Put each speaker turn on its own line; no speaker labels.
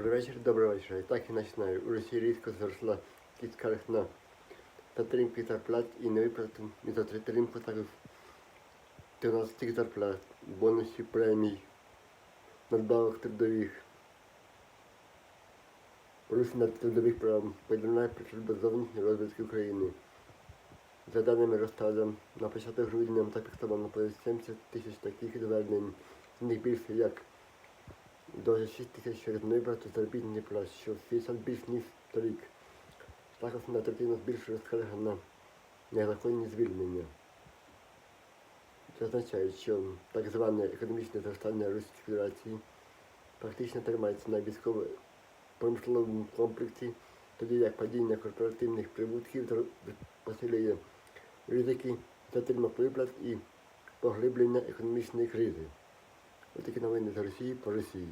Добрий вечір, добрий вечір. І так і починаю. У Росії різко зросла скарг на затримки зарплат і невиплату і затримку також 13 зарплат, бонусів, премій, надбавок трудових, порушення трудових прав, повідомляє про служба зовнішньої розвідки України. За даними Ростада, на початок грудня так зафіксовано понад 70 тисяч таких звернень, з них більше як до 6 тисяч через вибрату заробітні плат, що в 60 більш ніж торік. Також на третину збільшує скарга незаконні звільнення. Це означає, що так зване економічне зростання Російської Федерації практично тримається на військово-промисловому комплексі, тоді як падіння корпоративних прибутків посилює ризики затримок виплат і поглиблення економічної кризи. Ось такі новини з Росії по Росії.